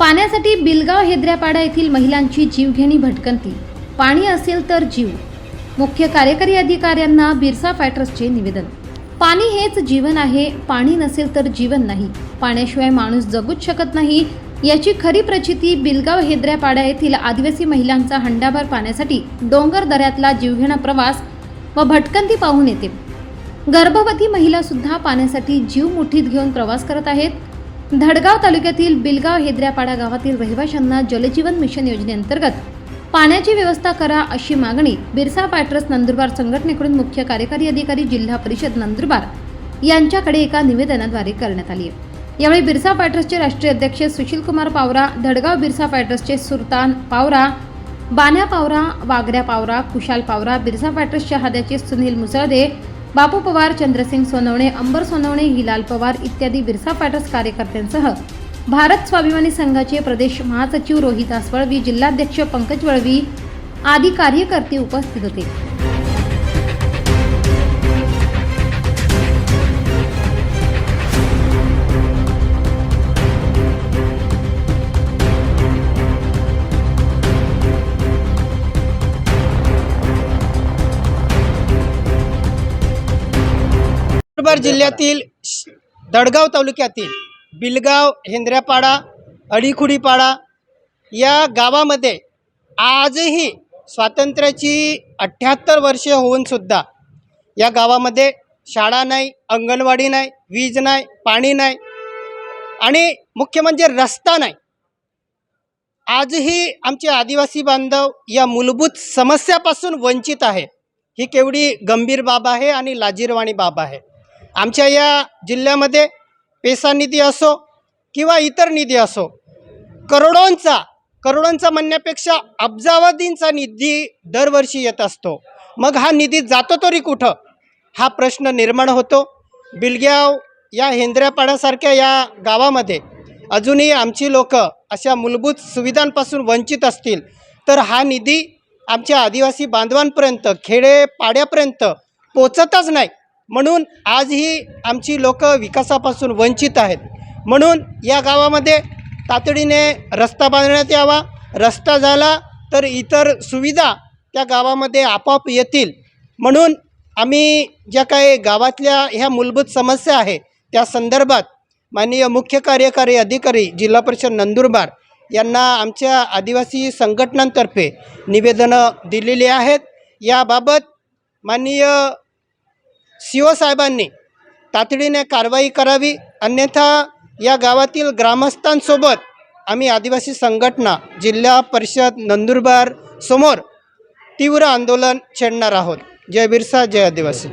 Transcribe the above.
पाण्यासाठी बिलगाव हेद्र्यापाडा येथील महिलांची जीवघेणी भटकंती. पाणी असेल तर जीव. मुख्य कार्यकारी अधिकाऱ्यांना बिरसा फायटर्सचे निवेदन. पाणी हेच जीवन आहे पाणी नसेल तर जीवन नाही. पाण्याशिवाय माणूस जगूच शकत नाही. याची खरी प्रचिती बिलगाव हेद्र्यापाडा येथील आदिवासी महिलांचा हंडाभर पाण्यासाठी डोंगर दऱ्यातला जीवघेणा प्रवास व भटकंती पाहून येते. गर्भवती महिलासुद्धा पाण्यासाठी जीव मुठीत घेऊन प्रवास करत आहेत. धडगाव तालुक्यातील बिलगाव हेद्र्यापाडा गावातील रहिवाशांना जलजीवन मिशन योजनेअंतर्गत पाण्याची व्यवस्था करा अशी मागणी बिरसा पायट्रस नंदुरबार संघटनेकडून मुख्य कार्यकारी अधिकारी जिल्हा परिषद नंदुरबार यांच्याकडे एका निवेदनाद्वारे करण्यात आली आहे. यावेळी बिरसा पायट्रसचे राष्ट्रीय अध्यक्ष सुशीलकुमार पावरा धडगाव बिरसा पायट्रसचे सुलतान पावरा बान्या पावरा वागड्या पावरा कुशाल पावरा बिरसा पायट्रसच्या हाद्याचे सुनील मुसळदे बापू पवार चंद्रसिंग सोनवणे अंबर सोनवणे हिलाल पवार इत्यादी बिरसा फायटर्स कार्यकर्त्यांसह भारत स्वाभिमानी संघाचे प्रदेश महासचिव रोहित आसवळवी जिल्हाध्यक्ष पंकज वळवी आदी कार्यकर्ते उपस्थित होते. नंदुरबार जिल्ह्यातील दडगाव तालुक्यातील बिलगाव हेंद्र्यापाडा अडीखुडीपाडा या गावामध्ये आजही स्वातंत्र्याची अठ्ठ्याहत्तर वर्षे होऊन सुद्धा या गावामध्ये शाळा नाही अंगणवाडी नाही वीज नाही पाणी नाही आणि मुख्य म्हणजे रस्ता नाही. आजही आमचे आदिवासी बांधव या मूलभूत समस्यापासून वंचित आहे. ही केवढी गंभीर बाब आहे आणि लाजीरवाणी बाब आहे. आमच्या या जिल्ह्यामध्ये पेसा निधी असो किंवा इतर निधी असो करोडोंचा करोडोंचा म्हणण्यापेक्षा अब्जावधींचा निधी दरवर्षी येत असतो. मग हा निधी जातो तरी कुठं? हा प्रश्न निर्माण होतो. बिलग्याव या हेंद्र्यापाड्यासारख्या या गावामध्ये अजूनही आमची लोक अशा मूलभूत सुविधांपासून वंचित असतील तर हा निधी आमच्या आदिवासी बांधवांपर्यंत खेडेपाड्यापर्यंत पोचतच नाही. म्हणून आजही आमची लोक विकासापासून वंचित आहेत. म्हणून या गावामध्ये तातडीने रस्ता बांधण्यात यावा रस्ता झाला तर इतर सुविधा त्या गावामध्ये आपोआप येतील. म्हणून आम्ही ज्या काही गावातल्या ह्या मूलभूत समस्या आहे त्या संदर्भात माननीय मुख्य कार्यकारी अधिकारी जिल्हा परिषद नंदुरबार यांना आमच्या आदिवासी संघटनांतर्फे निवेदनं दिलेली आहेत. याबाबत माननीय सी साहेबांनी तातडीने कारवाई करावी अन्यथा या गावातील ग्रामस्थांसोबत आम्ही आदिवासी संघटना जिल्हा परिषद नंदुरबार समोर तीव्र आंदोलन छेडणार आहोत. जय बिरसा जय आदिवासी.